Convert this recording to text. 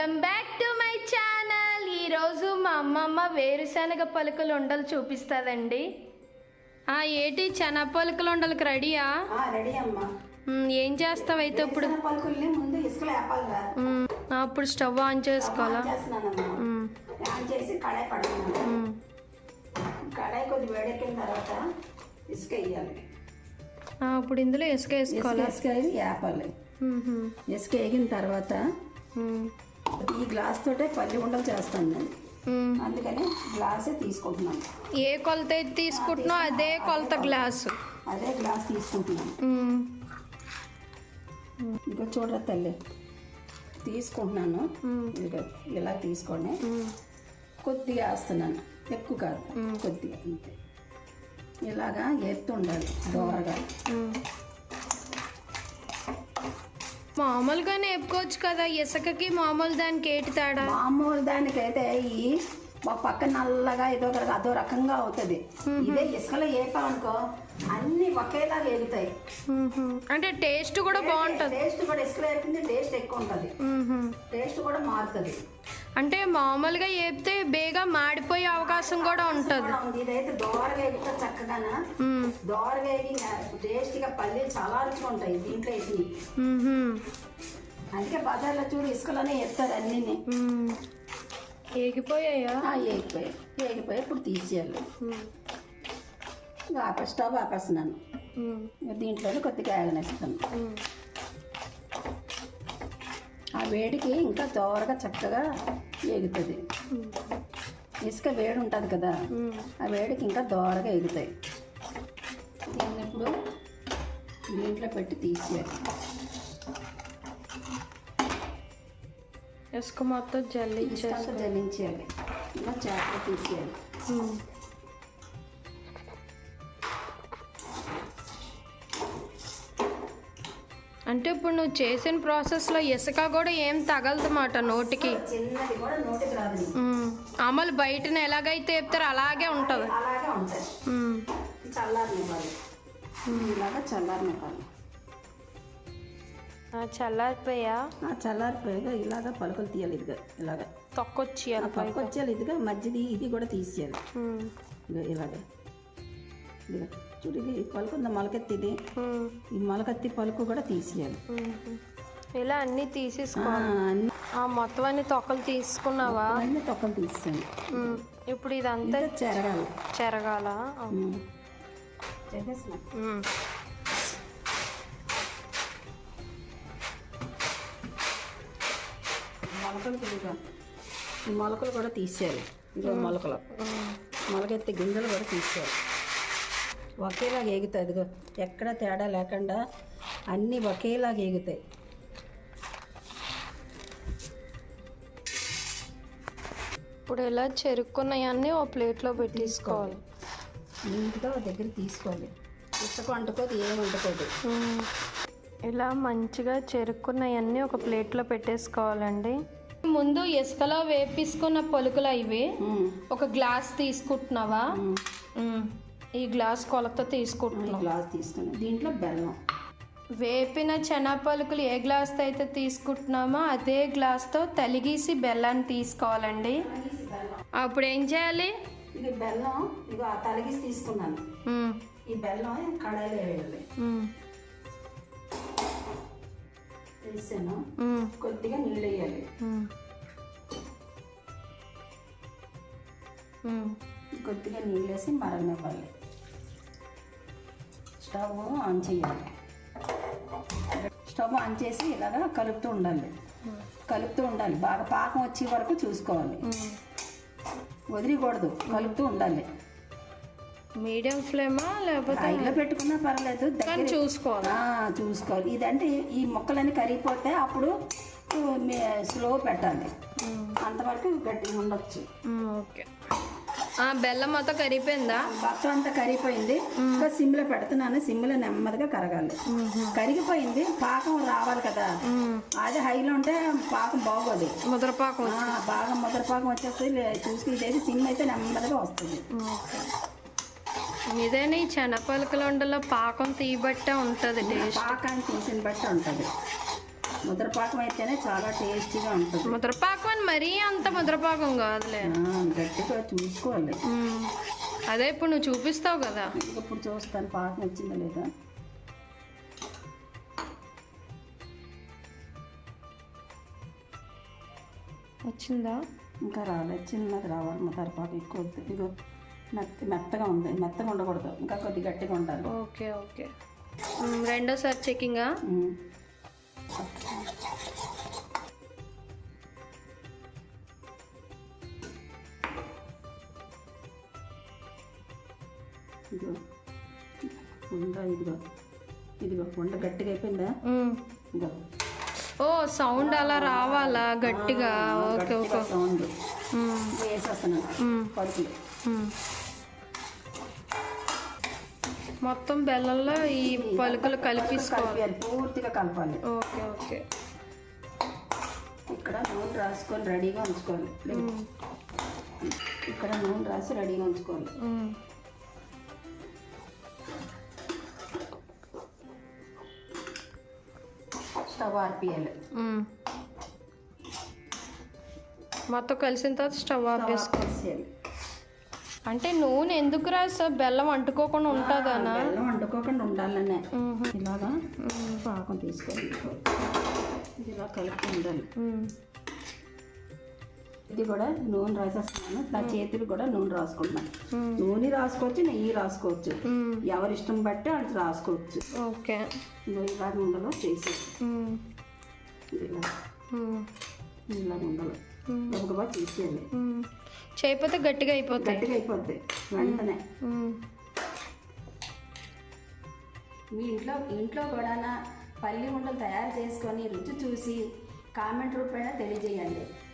Welcome back to my channel ఈరోజు మా అమ్మమ్మ వేరుశనగ పలుకులు ఉండలు చూపిస్తుందండి. ఆ ఏటి? చెన పలుకులు ఉండలకి రెడీయా? ఏం చేస్తావు అయితే ఇప్పుడు? అప్పుడు స్టవ్ ఆన్ చేసుకోవాలా ఆన్ చేస్తున్నానమ్మా. మ్, ఆన్ చేసి కడాయి పడుతున్నాను మ్, కడాయి కొద్ది వేడెక్కిన తర్వాత ఇసుక వేయాలి. ఆ, ఇప్పుడు ఇందులో ఇసుక వేసుకోవాలా? ఇసుక వేసి వేపాలి మ్, మ్, ఇసుక వేగిన తర్వాత ఈ గ్లాస్ తోటే పల్లి ఉండలు చేస్తాను నేను. అందుకని గ్లాసే తీసుకుంటున్నాను. ఏ కొలత అయితే తీసుకుంటున్నావు అదే కొలత గ్లాసు. అదే గ్లాస్ తీసుకుంటున్నాను. ఇంకా చూడరా తల్లి. తీసుకుంటున్నాను. ఇదిగో ఇలా తీసుకోండి. కొద్దిగా వేస్తున్నాను. ఎక్కువ కాదు. కొద్దిగా అంతే. ఇలాగా ఎత్తు ఉండాలి దోరగా. మామూలుగానే చెప్పుకోవచ్చు కదా ఇసుకకి మామూలు దానికి ఏటి తేడా? మామూలు దానికైతే ఈ ఒక పక్క నల్లగా ఏదో ఒక అదో రకంగా అవుతుంది. ఇదే ఇసుకలో వేపామనుకో అన్ని ఒకేలా వేగుతాయి మ్మ్. అంటే టేస్ట్ కూడా బాగుంటుంది టేస్ట్ కూడా ఇసుకలో వేపింది టేస్ట్ ఎక్కువ ఉంటుంది. టేస్ట్ కూడా మారుతుంది అంటే మామూలుగా వేపితే బేగా మాడిపోయే అవకాశం కూడా ఉంటుంది ఇదైతే దోరగా వేగుతా చక్కగానా మ్మ్. దోరగా వేగి టేస్ట్గా పల్లీలు చాలా రుచిగా ఉంటాయి దీంట్లో వేసి. అందుకే బజార్లో చూడు ఇసుకలోనే వేస్తారు అన్నీ. ఏగిపోయాయా వేగిపోయాయి వేగిపోయి ఇప్పుడు తీసేయాలి. ఇంకా ఆప స్టవ్ ఆపేస్తున్నాను దీంట్లోనే కొద్దిగా ఆగనేస్తాను. ఆ వేడికి ఇంకా దోరగా చక్కగా వేగుతుంది మ్మ్. ఇసుక వేడి ఉంటుంది కదా. ఆ వేడికి ఇంకా దోరగా ఎగుతాయి దీన్ని ఇప్పుడు దీంట్లో పెట్టి తీసేయాలి. ఇసుక మొత్తం ఇసుకంతా జల్లించేయాలి. ఇలా చేపలు తీసేయాలి. అంటే ఇప్పుడు నువ్వు చేసిన ప్రాసెస్లో ఇసుక కూడా ఏం తగలదన్నమాట నోటికి. చిన్నది కూడా నోటికి రాదు. అమలు బయటన ఎలాగైతే చెప్తారో అలాగే ఉంటుంది. అలాగే మ్మ్. చల్లారనివ్వాలి. ఇలాగా చల్లారనివ్వాలి. ఆ, చల్లారిపోయా? చల్లారిపోయాక ఇలాగ పలుకులు తీయాలి ఇదిగా ఇలాగ. తొక్కొచ్చి ఆ పలుకు వచ్చేయాలి ఇదిగా మధ్యది ఇది కూడా తీసేయాలి. ఇలాగ. ఇదిగా. చూడు ఇది ఈ పలుకు ఉంది మొలకెత్తి ఇది ఈ మొలకెత్తి పలుకు కూడా తీసేయాలి. ఇలా అన్నీ తీసేసుకోవాలి. మొత్తం అన్ని తొక్కలు తీసుకున్నావా? అన్ని తొక్కలు మ్మ్. ఇప్పుడు ఇదంతా ఇంకా చెరగాలి. చెరగాల. మొలకలు మొలకలు కూడా తీసేయాలి. ఇదిగో మొలకలు. మొలకెత్తి గింజలు కూడా తీసేయాలి. ఒకేలాగా ఎగుతాయి ఇదిగో ఎక్కడ తేడా లేకుండా అన్నీ ఒకేలాగా ఎగుతాయి ఇప్పుడు ఇలా చెరుక్కున్నవన్నీ ఓ ప్లేట్లో పెట్టేసుకోవాలి. నీట్గా ఒక దగ్గర తీసుకోవాలి ఇసుక వండుకోదు ఏం వండుకోదు. ఇలా మంచిగా చెరుక్కున్నవన్నీ ఒక ప్లేట్లో పెట్టేసుకోవాలండి. ముందు ఇసుకలో వేపించుకున్న పలుకులు ఇవి ఉమ్, ఒక గ్లాస్ తీసుకుంటున్నావా. ఈ గ్లాస్ కొలత ఈ తీసుకుంటున్నావు గ్లాస్ తీసుకుని దీంట్లో బెల్లం. వేపిన చెనా పలుకులు ఏ గ్లాస్తో అయితే తీసుకుంటున్నామో అదే గ్లాస్తో తలిగీసి బెల్లాన్ని తీసుకోవాలండి. అప్పుడు ఏం చేయాలి? ఇది బెల్లం తలగిసి తీసుకున్నాను. ఈ బెల్లం కడాయిలో వేయాలి. వేసాను. కొద్దిగా నీళ్ళు వేయాలి. కొద్దిగా నీళ్ళు వేసి మరగనివ్వాలి. స్టవ్ ఆన్ చేయాలి. స్టవ్ ఆన్ చేసి ఇలాగా కలుపుతూ ఉండాలి. కలుపుతూ ఉండాలి. బాగా పాకం వచ్చే వరకు చూసుకోవాలి. వదిలికూడదు. కలుపుతూ ఉండాలి. మీడియం ఫ్లేమా లేకపోతే హైలో పెట్టుకున్నా పర్లేదు కానీ చూసుకోవాలి. చూసుకోవాలి. ఇదంటే ఈ మొక్కలన్నీ కరిగిపోతే అప్పుడు స్లో పెట్టాలి. అంతవరకు గట్టిగా ఉండొచ్చు. ఓకే. బెల్లం మొత్తం కరిగిపోయిందా? మొత్తం అంతా కరిగిపోయింది. ఇంకా సిమ్లో పెడుతున్నాను. సిమ్లో నెమ్మదిగా కరగాలి. కరిగిపోయింది. పాకం రావాలి కదా. అది హైలో ఉంటే పాకం బాగోదు. ముద్రపాకం బాగా మొదటి పాకం వచ్చేస్తుంది లే- చూసుకుని ఇదైతే సిమ్ అయితే నెమ్మదిగా వస్తుంది. ఇదేని చెనపలకల ఉండలో పాకం తీయబట్టే ఉంటుంది పాకాన్ని తీసిన బట్టి ఉంటుంది. ముద్రపాకం అయితేనే చాలా టేస్టీగా ఉంటుంది. ముద్రపాకం అని మరీ అంత ముద్రపాకం కాదులే. గట్టిగా చూసుకోవాలి. అదే ఇప్పుడు నువ్వు చూపిస్తావు కదా. ఇప్పుడు చూస్తాను పాకం వచ్చిందా లేదా? వచ్చిందా? ఇంకా రాలేదు చిన్నది రావాలి ముద్రపాకం ఎక్కువ ఇగో మెత్త మెత్తగా ఉంది. మెత్తగా ఉండకూడదు. ఇంకా కొద్ది గట్టిగా ఉండాలి. Okay okay. రెండోసారి చెకింగా ఇదిగో. ఉండ ఇదిగో. ఇదిగో ఉండ. గట్టిగా అయిపోయిందా. ఇదిగో. ఓ సౌండ్ అలా రావాలా? గట్టిగా? Okay okay. సౌండ్. వేసేస్తున్నాను పరుపులు. మొత్తం బెల్లంలో ఈ పలుకులు కలిపిసుకోవాలి. పూర్తిగా కలపాలి. Okay okay. ఇక్కడ నూనె రాసుకొని రెడీగా ఉంచుకోవాలి. ఇక్కడ నూనె రాసి రెడీగా ఉంచుకోవాలి. స్టవ్ ఆర్పియాలి. మొత్తం కలిసిన తర్వాత స్టవ్ ఆపేసుకో. వేసేయాలి అంటే నూనె ఎందుకు రాసా బెల్లం అంటుకోకుండా ఉంటుందనా బెల్లం వండుకోకుండా ఉండాలనే. ఇలాగా పాకం తీసుకోవాలి. ఇది ఇలా కలిపి ఉండాలి ఇది కూడా నూనె రాసేస్తున్నాను. నా చేతులు కూడా నూనె రాసుకుంటున్నాను. నూనె రాసుకోవచ్చు నెయ్యి రాసుకోవచ్చు. ఎవరి ఇష్టం బట్టి వాళ్ళు రాసుకోవచ్చు. ఓకే. ఇలా ఉండలో చేసి ఉమ్, ఇలా. ఉండలు గబగబా ఉమ్. చేయకపోతే గట్టిగా అయిపోతాయి. గట్టిగా అయిపోద్ది వెంటనే. మీ ఇంట్లో ఇంట్లో కూడా పల్లి ఉండలు తయారు చేసుకొని రుచి చూసి కామెంట్ రూపేణ తెలియజేయండి.